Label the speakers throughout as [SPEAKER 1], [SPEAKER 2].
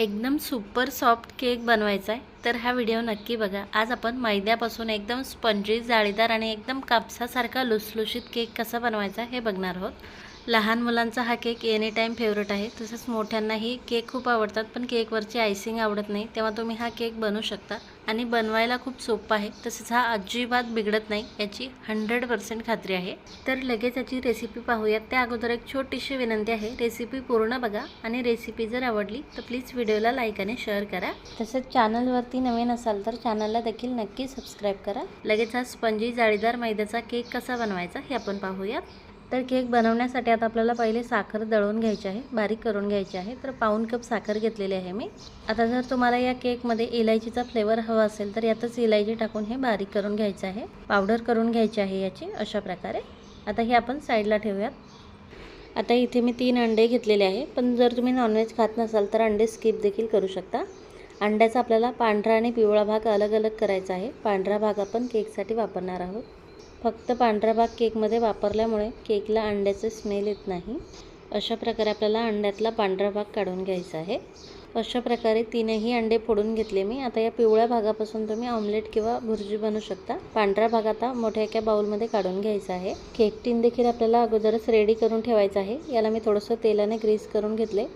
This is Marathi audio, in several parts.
[SPEAKER 1] एकदम सुपर सॉफ्ट केक बनवायचा आहे. तर हा व्हिडिओ नक्की बघा. आज आपण मैद्यापासून एकदम स्पंजी जाळीदार आणि एकदम कापसासारखा लुसलुशीत केक कसा बनवायचा हे बघणार आहोत. लहान मुलांचा हा केक एनी टाईम फेवरेट आहे. तसंच मोठ्यांनाही केक खूप आवडतात पण केकवरची आयसिंग आवडत नाही. तेव्हा तुम्ही हा केक बनवू शकता. आणि बनवायला खूप सोपं आहे. तसंच हा अजिबात बिघडत नाही. याची हंड्रेड पर्सेंट खात्री आहे. तर लगेच याची रेसिपी पाहूयात. त्या अगोदर एक छोटीशी विनंती आहे. रेसिपी पूर्ण बघा. आणि रेसिपी जर आवडली तर प्लीज व्हिडिओला लाईक आणि शेअर करा. तसंच चॅनलवरती नवीन असाल तर चॅनलला देखील नक्की सबस्क्राईब करा. लगेच हा स्पंजी जाळीदार मैद्याचा केक कसा बनवायचा हे आपण पाहूयात. तर केक बनवण्यासाठी आता आपल्याला पहिले साखर दळून घ्यायची आहे बारीक करून घ्यायची आहे. तर पाऊन कप साखर घेतलेली आहे मी. आता जर तुम्हाला या केकमध्ये इलायचीचा फ्लेवर हवा असेल तर यातच इलायची टाकून हे बारीक करून घ्यायचं आहे. पावडर करून घ्यायची आहे याची अशा प्रकारे. आता हे आपण साईडला ठेवूयात. आता इथे मी तीन अंडे घेतलेले आहे. पण जर तुम्ही नॉनव्हेज खात नसाल तर अंडे स्किप देखील करू शकता. अंड्याचा आपल्याला पांढरा आणि पिवळा भाग अलग अलग करायचा आहे. पांढरा भाग आपण केकसाठी वापरणार आहोत. फक्त पांढरा भाग केकमध्ये वापरल्यामुळे केकला अंड्याचं स्मेल येत नाही. अशा प्रकारे आपल्याला अंड्यातला पांढरा भाग काढून घ्यायचा आहे. अशा प्रकारे तीनही अंडे फोडून घेतले मी. आता या पिवळ्या भागापासून तुम्ही ऑमलेट किंवा भुर्जी बनवू शकता. पांढरा भाग आता मोठ्या एका बाउलमध्ये काढून घ्यायचा आहे. केक टीन देखील आपल्याला अगोदरच रेडी करून ठेवायचं आहे. याला मी थोडंसं तेलाने ग्रीस करून घेतले.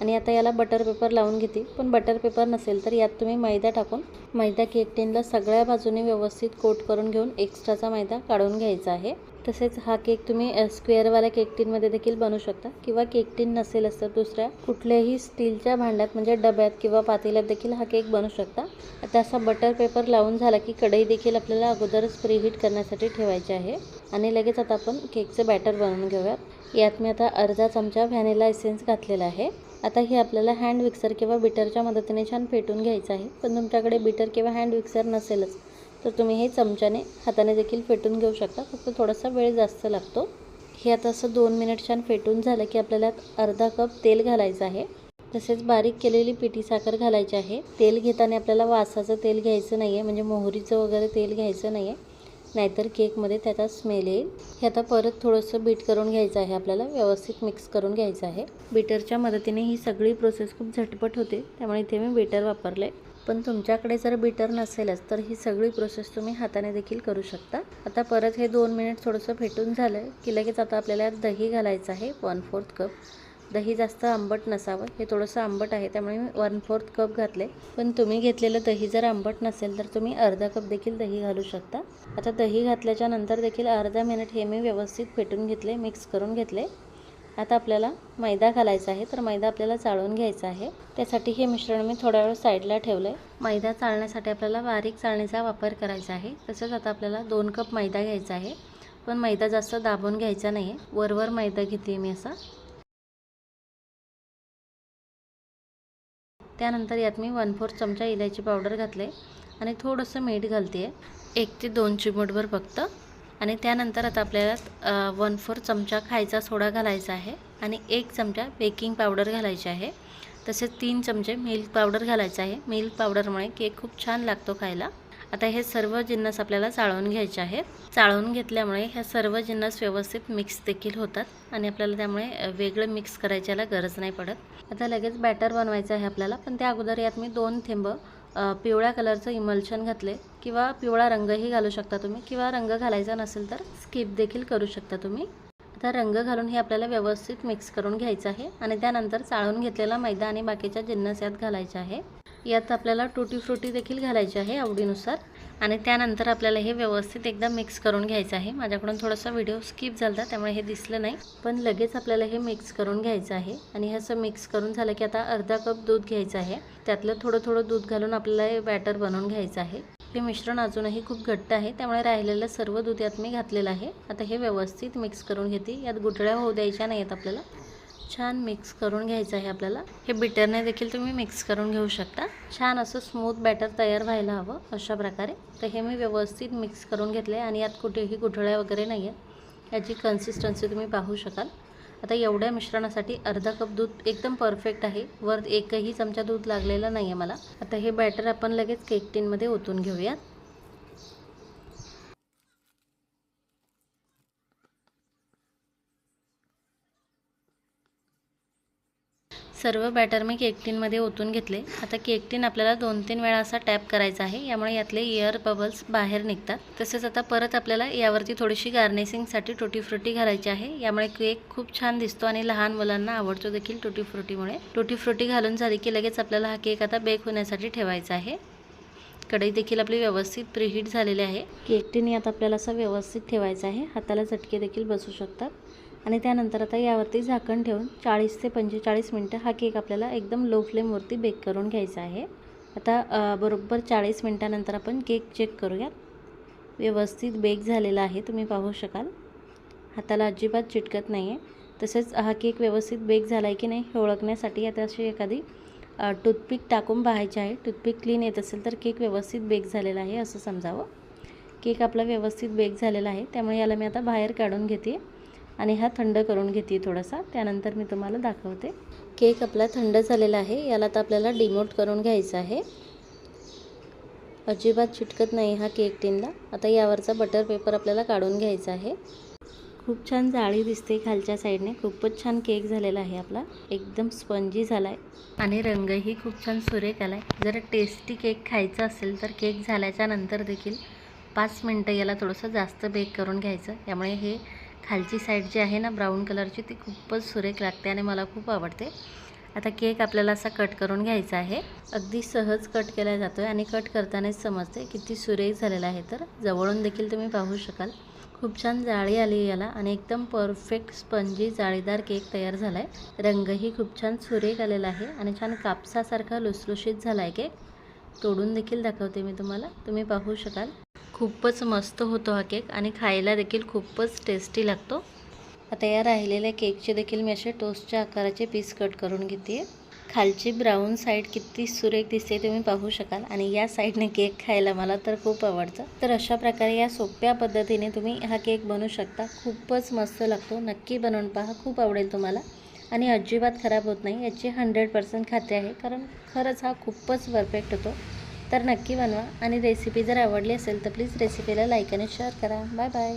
[SPEAKER 1] आणि आता याला बटर पेपर लावून घेते. पण बटर पेपर नसेल तर यात तुम्ही मैदा टाकून मैदा केक टीनला सगळ्या बाजूने व्यवस्थित कोट करून घेऊन एक्स्ट्राचा मैदा काढून घ्यायचा आहे. तसेच हा केक तुम्ही स्क्वेअरवाल्या केक टीनमध्ये देखील बनवू शकता. किंवा केक टीन नसेलच तर दुसऱ्या कुठल्याही स्टीलच्या भांड्यात म्हणजे डब्यात किंवा पातेल्यात देखील हा केक बनवू शकता. आता असा बटर पेपर लावून झाला की कढई देखील आपल्याला अगोदरच प्रीहीट करण्यासाठी ठेवायची आहे. आणि लगेच आता आपण केकचं बॅटर बनवून घेऊयात. यात मी आता अर्धा चमचा व्हॅनिला एसेन्स घातलेला आहे. आता हे आपल्याला हँड मिक्सर किंवा बिटरच्या मदतीने छान फेटून घ्यायचं आहे. पण तुमच्याकडे बिटर किंवा हँड मिक्सर नसेलच तर तुम्ही हे चमच्याने हाताने देखील फेटून घेऊ शकता. फक्त थोडासा वेळ जास्त लागतो. हे आता असं दोन मिनिट छान फेटून झालं की आपल्याला अर्धा कप तेल घालायचं आहे. तसेच बारीक केलेली पिठी साखर घालायची आहे. तेल घेताना आपल्याला वासाचं तेल घ्यायचं नाही आहे म्हणजे मोहरीचं वगैरे तेल घ्यायचं नाही आहे नाहीतर केकमध्ये त्याचा स्मेल येईल. हे आता परत थोडंसं बीट करून घ्यायचं आहे आपल्याला. व्यवस्थित मिक्स करून घ्यायचं आहे. बीटरच्या मदतीने ही सगळी प्रोसेस खूप झटपट होते. त्यामुळे इथे मी बीटर वापरले पण तुमच्याकडे जर बीटर नसेलच तर ही सगळी प्रोसेस तुम्ही हाताने देखील करू शकता. आता परत हे दोन मिनिट थोडंसं फेटून झालं की लगेच आता आपल्याला दही घालायचं आहे. वन फोर्थ कप दही जास्त आंबट नसावं. हे थोडंसं आंबट आहे त्यामुळे मी वन फोर्थ कप घातले. पण तुम्ही घेतलेलं दही जर आंबट नसेल तर तुम्ही अर्धा कप देखील दही घालू शकता. आता दही घातल्याच्या नंतर देखील अर्धा मिनिट हे मी व्यवस्थित फेटून घेतले मिक्स करून घेतले. आता आपल्याला मैदा घालायचा आहे तर मैदा आपल्याला चाळून घ्यायचा आहे. त्यासाठी हे मिश्रण मी थोड्या वेळ साईडला ठेवलं आहे मैदा चाळण्यासाठी आपल्याला बारीक चाळणीचा वापर करायचा आहे. तसंच आता आपल्याला दोन कप मैदा घ्यायचा आहे. पण मैदा जास्त दाबून घ्यायचा नाही आहे वरवर मैदा घेते मी असा. त्यानंतर यात मी वन फोर्थ चमचा इलायची पावडर घातले आणि थोडंसं मीठ घालते आहे एक ते दोन चिमूटभर फक्त. आणि त्यानंतर आता आपल्याला वन फोर चमचा खायचा सोडा घालायचा आहे आणि एक चमचा बेकिंग पावडर घालायची आहे. तसेच तीन चमचे मिल्क पावडर घालायचं आहे. मिल्क पावडरमुळे केक खूप छान लागतो खायला. आता हे सर्व जिन्नस आपल्याला चाळवून घ्यायचे आहेत. चाळवून घेतल्यामुळे ह्या सर्व जिन्नस व्यवस्थित मिक्स देखील होतात आणि आपल्याला त्यामुळे वेगळं मिक्स करायच्याला गरज नाही पडत. आता लगेच बॅटर बनवायचं आहे आपल्याला. पण त्या अगोदर यात मी दोन थेंब पिवळ्या कलरचं इमल्शन घातले किंवा पिवळा रंगही घालू शकता तुम्ही किंवा रंग घालायचा नसेल तर स्किप देखील करू शकता तुम्ही. आता रंग घालून हे आपल्याला व्यवस्थित मिक्स करून घ्यायचं आहे आणि त्यानंतर चाळून घेतलेला मैदा आणि बाकीच्या जिन्नस यात घालायचा आहे. यात आपल्याला टुटी फ्रुटी देखील घालायची आहे आवडीनुसार. आणि त्यानंतर आपल्याला हे व्यवस्थित एकदा मिक्स करून घ्यायचं आहे. माझ्याकडून थोडासा व्हिडिओ स्किप झाला होता त्यामुळे हे दिसलं नाही. पण लगेच आपल्याला हे मिक्स करून घ्यायचं आहे. आणि हे असं मिक्स करून झालं की आता अर्धा कप दूध घ्यायचं आहे. त्यातलं थोडं थोडं दूध घालून आपल्याला हे बॅटर बनवून घ्यायचं आहे. हे मिश्रण अजूनही खूप घट्ट आहे. त्यामुळे राहिलेलं सर्व दूध यात मी घातलेलं आहे. आता हे व्यवस्थित मिक्स करून घेते. यात गुठळ्या होऊ द्यायच्या नाही आहेत आपल्याला. छान मिक्स करून घ्यायचं आहे आपल्याला. हे बिटरने देखील तुम्ही मिक्स करून घेऊ शकता. छान असं स्मूथ बॅटर तयार व्हायला हवं अशा प्रकारे. तर हे मी व्यवस्थित मिक्स करून घेतले आणि यात कुठेही गुठळ्या वगैरे नाही आहेत याची कन्सिस्टन्सी तुम्ही पाहू शकाल. आता एवढ्या मिश्रणासाठी अर्धा कप दूध एकदम परफेक्ट आहे. वर एकही चमचा दूध लागलेलं नाही आहे मला. आता हे बॅटर आपण लगेच केक टीनमध्ये ओतून घेऊयात. सर्व बॅटर मी केक टीनमध्ये ओतून घेतले. आता केक टीन आपल्याला दोन तीन वेळा असा टॅप करायचा आहे. यामुळे यातले एअर बबल्स बाहेर निघतात. तसेच आता परत आपल्याला यावरती थोडीशी गार्निशिंगसाठी टोटी फ्रुटी घालायची आहे. यामुळे केक खूप छान दिसतो आणि लहान मुलांना आवडतो देखील टोटी फ्रुटीमुळे टोटी फ्रुटी घालून झाली की लगेच आपल्याला हा केक आता बेक होण्यासाठी ठेवायचा आहे. कढई देखील आपली व्यवस्थित प्रिहीट झालेली आहे. केक टीन आता आपल्याला असा व्यवस्थित ठेवायचा आहे. हाताला झटके देखील बसू शकतात. आणि त्यानंतर आता यावरती झाकण ठेवून चाळीस ते पंचेचाळीस मिनटं हा केक आपल्याला एकदम लो फ्लेमवरती बेक करून घ्यायचा आहे. आता बरोबर चाळीस मिनटानंतर आपण केक चेक करूयात. व्यवस्थित बेक झालेला आहे तुम्ही पाहू शकाल. हाताला अजिबात चिटकत नाही आहे तसेच हा केक व्यवस्थित बेक झाला आहे की नाही हे ओळखण्यासाठी आता अशी एखादी टूथपिक टाकून पाहायची आहे. टूथपिक क्लीन येत असेल तर केक व्यवस्थित बेक झालेला आहे असं समजावं. केक आपला व्यवस्थित बेक झालेला आहे. त्यामुळे याला मी आता बाहेर काढून घेते. आणि हा थंड करून घेते थोडासा. त्यानंतर मी तुम्हाला दाखवते. केक आपला थंड झालेला आहे. याला आता आपल्याला डिमोट करून घ्यायचा आहे. अजिबात चिटकत नाही हा केक टीनला. आता यावरचा बटर पेपर आपल्याला काढून घ्यायचा आहे. खूप छान जाळी दिसते खालच्या साईडने. खूपच छान केक झालेला आहे आपला. एकदम स्पंजी झाला आहे आणि रंगही खूप छान सुरेख आला आहे जर टेस्टी केक खायचा असेल तर केक झाल्याच्यानंतर देखील पाच मिनटं याला थोडंसं जास्त बेक करून घ्यायचं. त्यामुळे हे खालची साईड जी आहे ना ब्राऊन कलरची ती खूपच सुरेख लागते आणि मला खूप आवडते. आता केक आपल्याला असा कट करून घ्यायचा आहे. अगदी सहज कट केला जातो आहे आणि कट करतानाच समजते किती सुरेख झालेला आहे. तर जवळून देखील तुम्ही पाहू शकाल. खूप छान जाळी आली याला आणि एकदम परफेक्ट स्पंजी जाळीदार केक तयार झाला आहे रंगही खूप छान सुरेख आलेला आहे आणि छान कापसासारखा लुसलुशीत झाला आहे केक तोडून देखील दाखवते मी तुम्हाला. तुम्ही पाहू शकाल. खूपच मस्त होतो हा केक आणि खायला देखील खूपच टेस्टी लागतो. आता या राहिलेल्या केकचे देखील मी असे टोस्टच्या आकाराचे पीस कट करून घेते. खालची ब्राऊन साईड किती सुरेख दिसते तुम्ही पाहू शकाल आणि या साईडने केक खायला मला तर खूप आवडतं. तर अशा प्रकारे या सोप्या पद्धतीने तुम्ही हा केक बनवू शकता. खूपच मस्त लागतो. नक्की बनवून पहा. खूप आवडेल तुम्हाला. आणि अजिबात खराब होत नाही. याची हंड्रेड पर्सेंट खात्री आहे. कारण खरंच हा खूपच परफेक्ट होतो. तर नक्की बनवा आणि रेसिपी जर आवडली असेल तर प्लीज रेसिपीला लाईक आणि शेअर करा. Bye bye